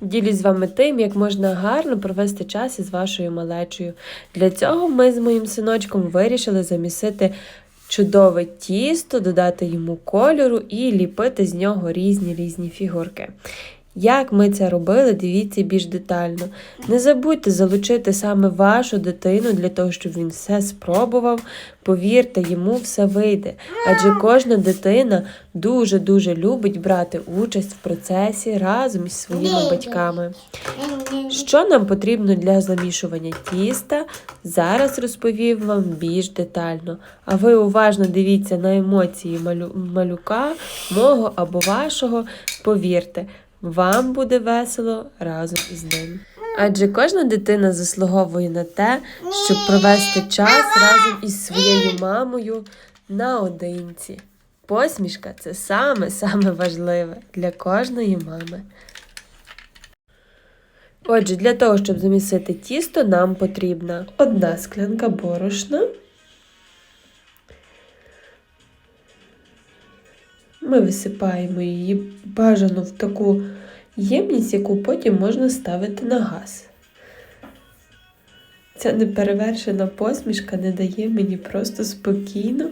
Ділюсь з вами тим, як можна гарно провести час із вашою малечою. Для цього ми з моїм синочком вирішили замісити чудове тісто, додати йому кольору і ліпити з нього різні різні фігурки. Як ми це робили, дивіться більш детально. Не забудьте залучити саме вашу дитину для того, щоб він все спробував. Повірте, йому все вийде. Адже кожна дитина дуже-дуже любить брати участь в процесі разом із своїми батьками. Що нам потрібно для замішування тіста, зараз розповім вам більш детально. А ви уважно дивіться на емоції малю- малюка, мого або вашого. Повірте, вам буде весело разом із ним. Адже кожна дитина заслуговує на те, щоб провести час разом із своєю мамою наодинці. Посмішка це саме-саме важливе для кожної мами. Отже, для того, щоб замісити тісто, нам потрібна одна склянка борошна. Ми висипаємо її бажано в таку ємність, яку потім можна ставити на газ. Ця неперевершена посмішка не дає мені просто спокійно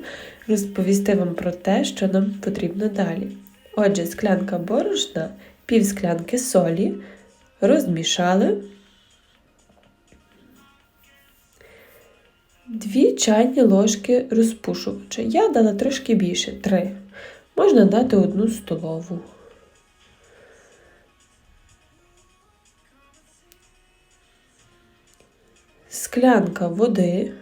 розповісти вам про те, що нам потрібно далі. Отже, склянка борошна, пів склянки солі, розмішали. Дві чайні ложки розпушувача. Я дала трошки більше, три. Можна дати одну столову. Склянка води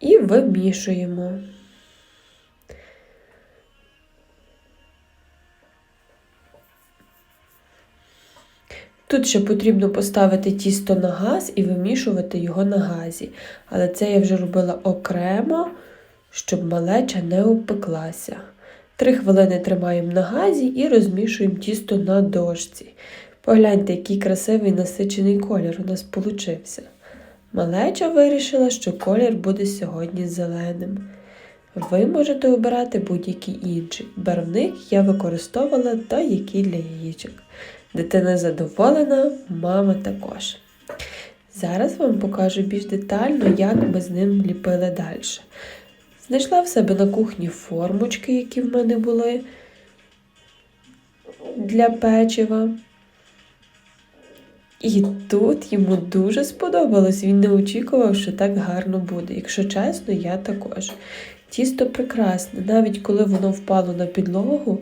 і вимішуємо. Тут ще потрібно поставити тісто на газ і вимішувати його на газі. Але це я вже робила окремо, щоб малеча не обпеклася. Три хвилини тримаємо на газі і розмішуємо тісто на дошці. Погляньте, який красивий насичений колір у нас получився. Малеча вирішила, що колір буде сьогодні зеленим. Ви можете обирати будь-який інший. Барвник я використовувала той, який для яєчок. Дитина задоволена, мама також. Зараз вам покажу більш детально, як ми з ним ліпили далі. Знайшла в себе на кухні формочки, які в мене були для печива. І тут йому дуже сподобалось. Він не очікував, що так гарно буде. Якщо чесно, я також. Тісто прекрасне, навіть коли воно впало на підлогу,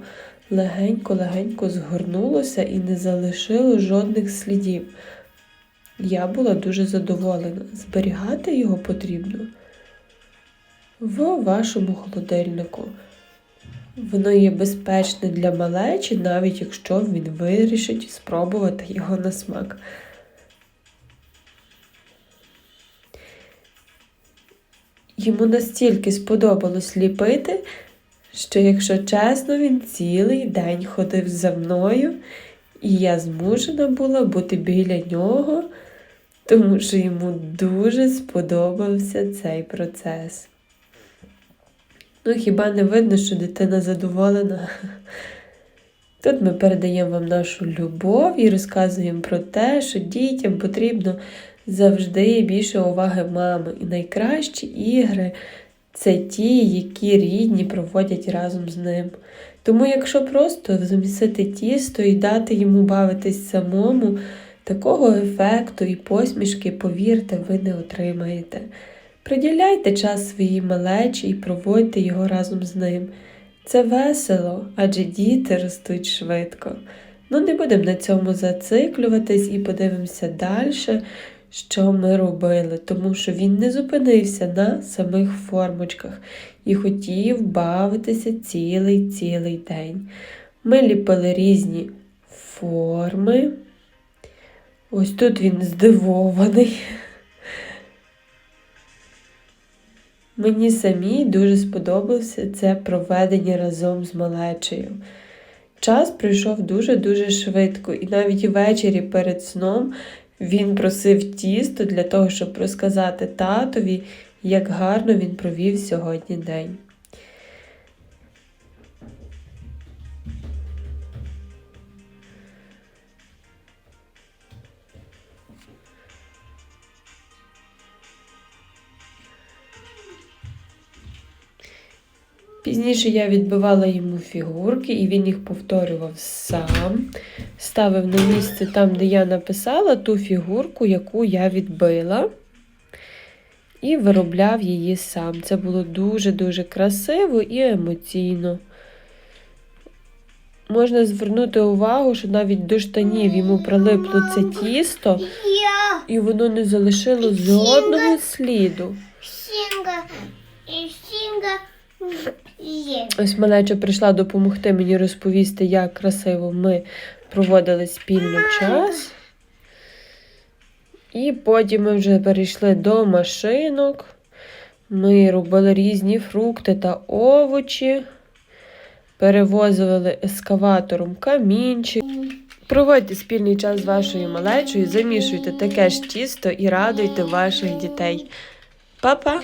легенько-легенько згорнулося і не залишило жодних слідів. Я була дуже задоволена. Зберігати його потрібно в вашому холодильнику. Воно є безпечне для малечі, навіть якщо він вирішить спробувати його на смак. Йому настільки сподобалось ліпити, що, якщо чесно, він цілий день ходив за мною, і я змушена була бути біля нього, тому що йому дуже сподобався цей процес. Ну, хіба не видно, що дитина задоволена? Тут ми передаємо вам нашу любов і розказуємо про те, що дітям потрібно завжди більше уваги мами. І найкращі ігри це ті, які рідні проводять разом з ним. Тому, якщо просто замісити тісто і дати йому бавитись самому, такого ефекту і посмішки, повірте, ви не отримаєте. Приділяйте час своїй малечі і проводьте його разом з ним. Це весело, адже діти ростуть швидко. Ну, не будемо на цьому зациклюватись і подивимося далі, що ми робили, тому що він не зупинився на самих формочках і хотів бавитися цілий-цілий день. Ми ліпили різні форми. Ось тут він здивований. Мені самій дуже сподобався це проведення разом з малечею. Час пройшов дуже-дуже швидко, і навіть ввечері перед сном він просив тісто для того, щоб розказати татові, як гарно він провів сьогодні день. Пізніше я відбивала йому фігурки, і він їх повторював сам. Ставив на місце там, де я написала ту фігурку, яку я відбила. І виробляв її сам. Це було дуже-дуже красиво і емоційно. Можна звернути увагу, що навіть до штанів йому прилипло це тісто, і воно не залишило жодного сліду. Є. Ось малеча прийшла допомогти мені розповісти, як красиво ми проводили спільно час. І потім ми вже перейшли до машинок. Ми робили різні фрукти та овочі, перевозили ескаватором камінчик. Проводьте спільний час з вашою малечою, замішуйте таке ж тісто і радуйте ваших дітей. Па-па!